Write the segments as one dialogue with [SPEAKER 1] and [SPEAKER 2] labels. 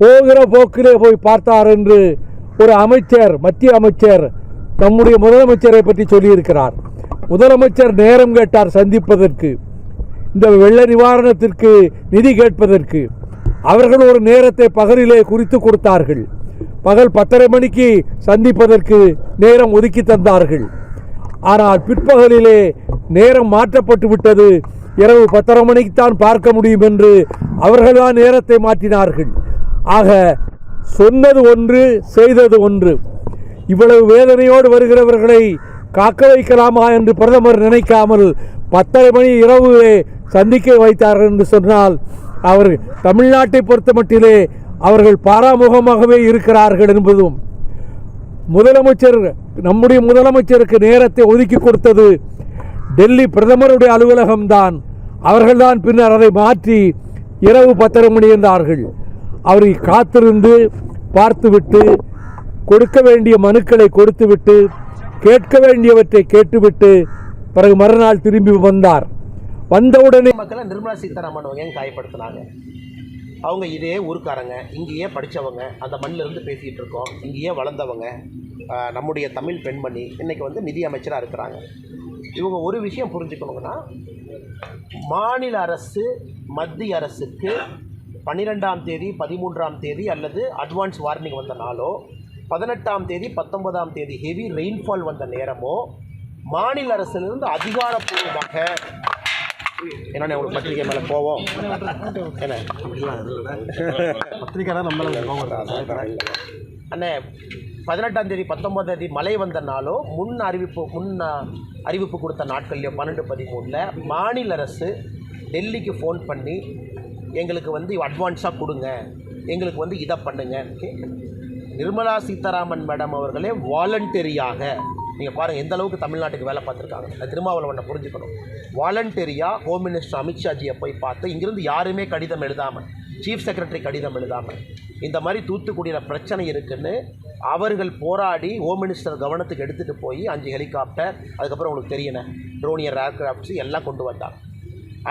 [SPEAKER 1] போகிற போக்கிலே போய் பார்த்தார் என்று ஒரு அமைச்சர் மத்திய அமைச்சர் நம்முடைய முதலமைச்சரை பற்றி சொல்லியிருக்கிறார். முதலமைச்சர் நேரம் கேட்டார் சந்திப்பதற்கு இந்த வெள்ள நிவாரணத்திற்கு நிதி கேட்பதற்கு. அவர்கள் ஒரு நேரத்தை பகலிலே குறித்து கொடுத்தார்கள். பகல் பத்தரை மணிக்கு சந்திப்பதற்கு நேரம் ஒதுக்கி தந்தார்கள். ஆனால் பிற்பகலிலே நேரம் மாற்றப்பட்டு விட்டது இரவு பத்தரை மணிக்குத்தான் பார்க்க முடியும் என்று அவர்கள்தான் நேரத்தை மாற்றினார்கள். ஆக சொன்னது ஒன்று செய்தது ஒன்று. இவ்வளவு வேதனையோடு வருகிறவர்களை காக்க வைக்கலாமா என்று பிரதமர் நினைக்காமல் பத்தரை மணி இரவு சந்திக்க வைத்தார்கள் என்று சொன்னால் அவர் தமிழ்நாட்டை பொறுத்த மட்டிலே அவர்கள் பாராமுகமாகவே இருக்கிறார்கள் என்பதும் முதலமைச்சர் நம்முடைய முதலமைச்சருக்கு நேரத்தை ஒதுக்கி கொடுத்தது டெல்லி பிரதமருடைய அலுவலகம்தான். அவர்கள்தான் பின்னர் அதை மாற்றி இரவு பத்தரை மணி என்றார்கள். அவரை காத்திருந்து பார்த்துவிட்டு கொடுக்க வேண்டிய மனுக்களை கொடுத்துவிட்டு கேட்க வேண்டியவற்றை கேட்டுவிட்டு பிறகு மறுநாள் திரும்பி வந்தார். வந்தவுடனே
[SPEAKER 2] மக்களை நிர்மலா சீதாராமன் அவங்க காயப்படுத்தினாங்க? அவங்க இதே ஊருக்காரங்க இங்கேயே படித்தவங்க அந்த மண்ணிலிருந்து பேசிகிட்டு இருக்கோம் இங்கேயே வளர்ந்தவங்க நம்முடைய தமிழ் பெண்மணி இன்றைக்கி வந்து நிதி அமைச்சராக இருக்கிறாங்க. இவங்க ஒரு விஷயம் புரிஞ்சுக்கணுங்கன்னா மாநில அரசு மத்திய அரசுக்கு பன்னிரெண்டாம் தேதி பதிமூன்றாம் தேதி அல்லது அட்வான்ஸ் வார்னிங் வந்த நாளோ பதினெட்டாம் தேதி பத்தொன்பதாம் தேதி ஹெவி ரெயின்ஃபால் வந்த நேரமோ மாநில அரசிலிருந்து அதிகாரப்பூர்வமாக என்ன உங்களுக்கு பத்திரிகை மேலே போவோம் என்ன?
[SPEAKER 3] பத்திரிக்கை தான் நம்மள
[SPEAKER 2] அண்ணே பதினெட்டாம் தேதி பத்தொன்பதாம் தேதி மழை வந்த நாளோ முன் அறிவிப்பு முன் அறிவிப்பு கொடுத்த நாட்கள்லையோ பன்னெண்டு பதிமூணில் மாநில அரசு டெல்லிக்கு ஃபோன் பண்ணி எங்களுக்கு வந்து அட்வான்ஸாக கொடுங்க. எங்களுக்கு வந்து இதை கேட்குது நிர்மலா சீதாராமன் மேடம் அவர்களே வாலண்டரியாக நீங்கள் பாருங்கள் எந்த அளவுக்கு தமிழ்நாட்டுக்கு வேலை பார்த்துருக்காங்க. அது திருமாவளவனை புரிஞ்சுக்கணும். வாலண்டரியாக ஹோம் மினிஸ்டர் அமித்ஷாஜியை போய் பார்த்து இங்கிருந்து யாருமே கடிதம் எழுதாமல் சீஃப் செக்ரட்டரி கடிதம் எழுதாமல் இந்த மாதிரி தூத்துக்குடியில் பிரச்சனை இருக்குன்னு அவர்கள் போராடி ஹோம் மினிஸ்டர் கவனத்துக்கு எடுத்துகிட்டு போய் அஞ்சு ஹெலிகாப்டர் அதுக்கப்புறம் உங்களுக்கு தெரியணே ட்ரோனியர் ஏர்கிராஃப்ட்ஸ் எல்லாம் கொண்டு வந்தாங்க.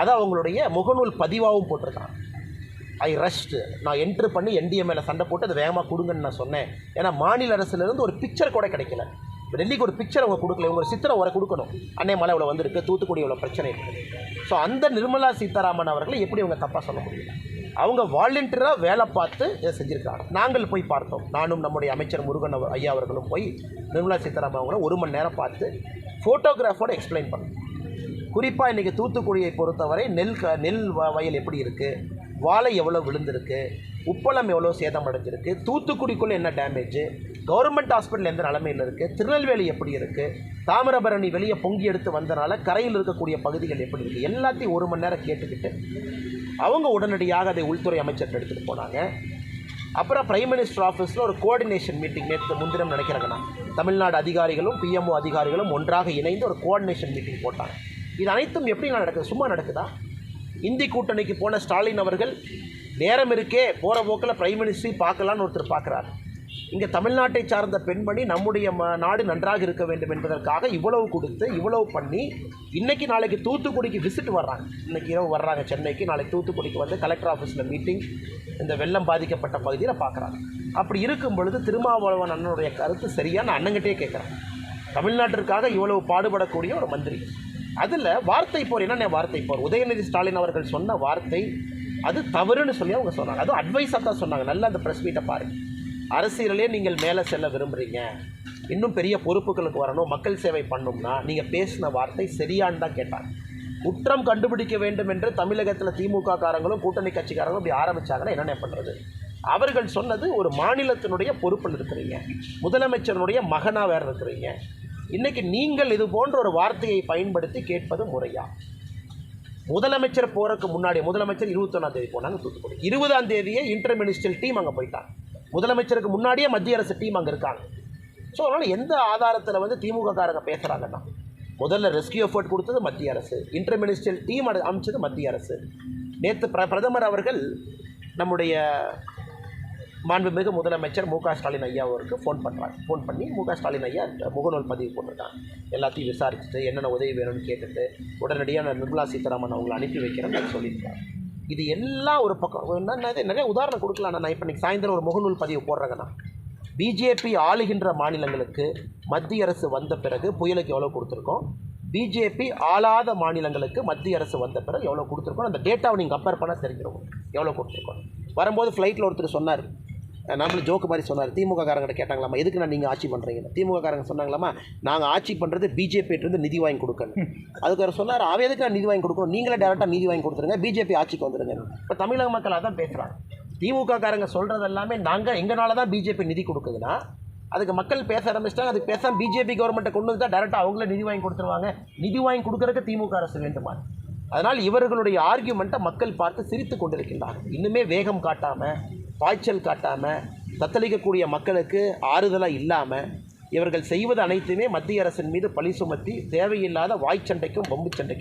[SPEAKER 2] அதை அவங்களுடைய முகநூல் பதிவாகவும் போட்டிருக்காங்க. ஐ ரஷ்டு நான் என்ட்ரு பண்ணி என்டிஎம்ஏல சண்டை போட்டு அதை வேகமாக கொடுங்கன்னு நான் சொன்னேன். ஏன்னா மாநில அரசுலேருந்து ஒரு பிக்சர் கூட கிடைக்கல. டெல்லிக்கு ஒரு பிக்சர் அவங்க கொடுக்கல இவங்க ஒரு சித்திரம் வர கொடுக்கணும். அன்னை மலை இவ்வளோ வந்திருக்கு தூத்துக்குடி இவ்வளோ பிரச்சனை இருக்குது ஸோ அந்த நிர்மலா சீதாராமன் அவர்களை எப்படி அவங்க தப்பாக சொல்ல முடியல? அவங்க வாலண்டியராக வேலை பார்த்து இதை செஞ்சுருக்காங்க. நாங்கள் போய் பார்த்தோம். நானும் நம்முடைய அமைச்சர் முருகன் ஐயா அவர்களும் போய் நிர்மலா சீதாராமன் அவங்கள ஒரு மணி நேரம் பார்த்து ஃபோட்டோகிராஃபோட எக்ஸ்பிளைன் பண்ணோம். குறிப்பாக இன்றைக்கி தூத்துக்குடியை பொறுத்தவரை நெல் க நெல் வ- வயல் எப்படி இருக்குது வாழை எவ்வளோ விழுந்திருக்கு? உப்பளம் எவ்வளோ சேதம் அடைஞ்சிருக்கு தூத்துக்குடிக்குள்ளே என்ன டேமேஜ் கவர்மெண்ட் ஹாஸ்பிட்டல் எந்த நிலமையில் இருக்குது திருநெல்வேலி எப்படி இருக்குது தாமிரபரணி வெளியே பொங்கி எடுத்து வந்தனால கரையில் இருக்கக்கூடிய பகுதிகள் எப்படி இருக்குது எல்லாத்தையும் ஒரு மணி நேரம் கேட்டுக்கிட்டு அவங்க உடனடியாக அதை உள்துறை அமைச்சர்கிட்ட எடுத்துகிட்டு போனாங்க. அப்புறம் பிரைம் மினிஸ்டர் ஆஃபீஸில் ஒரு கோஆர்டினேஷன் மீட்டிங் நேற்று முன்தினம் நினைக்கிறேங்கண்ணா. தமிழ்நாடு அதிகாரிகளும் பிஎம்ஓ அதிகாரிகளும் ஒன்றாக இணைந்து ஒரு கோஆர்டினேஷன் மீட்டிங் போட்டாங்க. இது அனைத்தும் எப்படி நான் நடக்குது? சும்மா நடக்குதா? இந்தி கூட்டணிக்கு போன ஸ்டாலின் அவர்கள் நேரம் இருக்கே போகிற போக்கில் பிரைம் மினிஸ்டரை பார்க்கலான்னு ஒருத்தர் பார்க்குறாரு. இங்கே தமிழ்நாட்டை சார்ந்த பெண்மணி நம்முடைய ம நாடு நன்றாக இருக்க வேண்டும் என்பதற்காக இவ்வளவு கொடுத்து இவ்வளவு பண்ணி இன்றைக்கி நாளைக்கு தூத்துக்குடிக்கு விசிட் வர்றாங்க. இன்றைக்கி இரவு வர்றாங்க சென்னைக்கு நாளைக்கு தூத்துக்குடிக்கு வந்து கலெக்டர் ஆஃபீஸில் மீட்டிங் இந்த வெள்ளம் பாதிக்கப்பட்ட பகுதியில் பார்க்குறாங்க அப்படி இருக்கும் பொழுது திருமாவளவன் அண்ணனுடைய கருத்து சரியான அண்ணங்கிட்டே கேட்குறேன் தமிழ்நாட்டிற்காக இவ்வளவு பாடுபடக்கூடிய ஒரு மந்திரி. அதில் வார்த்தை போர் என்னென்ன வார்த்தை போர்? உதயநிதி ஸ்டாலின் அவர்கள் சொன்ன வார்த்தை அது தவறுன்னு சொல்லி அவங்க சொன்னாங்க. அதுவும் அட்வைஸாக தான் சொன்னாங்க. நல்லா அந்த ப்ரெஸ் மீட்டை பாருங்கள் அரசியலே நீங்கள் மேலே செல்ல விரும்புகிறீங்க இன்னும் பெரிய பொறுப்புகளுக்கு வரணும். மக்கள் சேவை பண்ணணும்னா நீங்கள் பேசின வார்த்தை சரியான்னு தான் கேட்டாங்க. குற்றம் கண்டுபிடிக்க வேண்டும் என்று தமிழகத்தில் திமுக காரங்களும் கூட்டணி கட்சிக்காரங்களும் இப்படி ஆரம்பிச்சாங்கன்னா என்னென்ன பண்ணுறது அவர்கள் சொன்னது ஒரு மாநிலத்தினுடைய பொறுப்பில் இருக்கிறீங்க. முதலமைச்சருடைய மகனாக வேறு இருக்கிறீங்க. இன்னைக்கு நீங்கள் இது போன்ற ஒரு வார்த்தையை பயன்படுத்தி கேட்பது முறையா? முதலமைச்சர் போகிறதுக்கு முன்னாடி முதலமைச்சர் இருபத்தொன்னாம் தேதி போனாங்க தூத்துக்குடி. இருபதாம் தேதியே இன்டர் மினிஸ்டர் டீம் அங்கே போயிட்டாங்க. முதலமைச்சருக்கு முன்னாடியே மத்திய அரசு டீம் அங்கே இருக்காங்க. ஸோ அதனால் எந்த ஆதாரத்தில் வந்து திமுக காரங்க பேசுகிறாங்கன்னா முதல்ல ரெஸ்கியூ எஃபர்ட் கொடுத்தது மத்திய அரசு இன்டர் டீம் அமைச்சது மத்திய அரசு. நேற்று பிர பிரதமர் அவர்கள் நம்முடைய மாண்புமிகு முதலமைச்சர் மு க ஸ்டாலின் ஐயா அவருக்கு ஃபோன் பண்ணுறாங்க ஃபோன் பண்ணி மு க ஸ்டாலின் ஐயா முகநூல் பதிவு போட்டிருக்காங்க. எல்லாத்தையும் விசாரிச்சுட்டு என்னென்ன உதவி வேணும்னு கேட்டுட்டு உடனடியாக நான் நிர்மலா சீதாராமன் அவங்களை அனுப்பி வைக்கிறேன்னு சொல்லியிருக்காங்க இது எல்லாம் ஒரு பக்கம் என்னென்ன நிறைய உதாரணம் கொடுக்கலாம் நான் இப்போ நீங்கள் சாயந்தரம் ஒரு முகநூல் பதிவு போடுறேங்கண்ணா. பிஜேபி ஆளுகின்ற மாநிலங்களுக்கு மத்திய அரசு வந்த பிறகு புயலுக்கு எவ்வளோ கொடுத்துருக்கோம்? பிஜேபி ஆளாத மாநிலங்களுக்கு மத்திய அரசு வந்த பிறகு எவ்வளோ கொடுத்துருக்கோம்? அந்த டேட்டாவை நீங்கள் கம்பேர் பண்ணால் தெரிஞ்சிடும் எவ்வளோ கொடுத்துருக்கோம்? வரும்போது ஃப்ளைட்டில் ஒருத்தர் சொன்னார். நம்மளும் ஜோக்கு மாதிரி சொன்னார். திமுக காரங்கிட்ட கேட்டாங்களாமா எதுக்கு நான் நீங்கள் ஆட்சி பண்ணுறீங்கன்னு திமுக காரங்க சொன்னாங்களாமா நாங்கள் ஆட்சி பண்ணுறது பிஜேபியிட்டிருந்து நிதி வாங்கி கொடுக்கணும் அதுக்கு அவர் சொன்னார் அவன் எதுக்கு நான் நிதி வாங்கி கொடுக்கணும்? நீங்களே டேரெக்டாக நிதி வாங்கி கொடுத்துருங்க பிஜேபி ஆட்சிக்கு வந்துருங்க இப்போ தமிழக மக்கள் அதான் பேசுகிறாங்க திமுக காரங்க சொல்கிறது எல்லாமே நாங்கள் எங்களால தான் பிஜேபி நிதி கொடுக்குதுன்னா அதுக்கு மக்கள் பேச ஆரம்பிச்சிட்டாங்க. அதுக்கு பேச பிஜேபி கவர்மெண்ட்டை கொண்டு வந்து டேரெக்டாக அவங்களே நிதி வாங்கி கொடுத்துருவாங்க. நிதி வாங்கி கொடுக்கறதுக்கு திமுக அரசு வேண்டுமா அதனால் இவர்களுடைய ஆர்கியூமெண்ட்டை மக்கள் பார்த்து சிரித்து கொண்டிருக்கின்றார்கள். இன்னுமே வேகம் காட்டாமல் பாய்ச்சல் காட்டாமல் தத்தளிக்கக்கூடிய மக்களுக்கு ஆறுதலாக இல்லாமல் இவர்கள் செய்வது அனைத்துமே மத்திய அரசின் மீது பழி சுமத்தி தேவையில்லாத வாய்ச்சண்டைக்கும் பொம்பு சண்டைக்கும்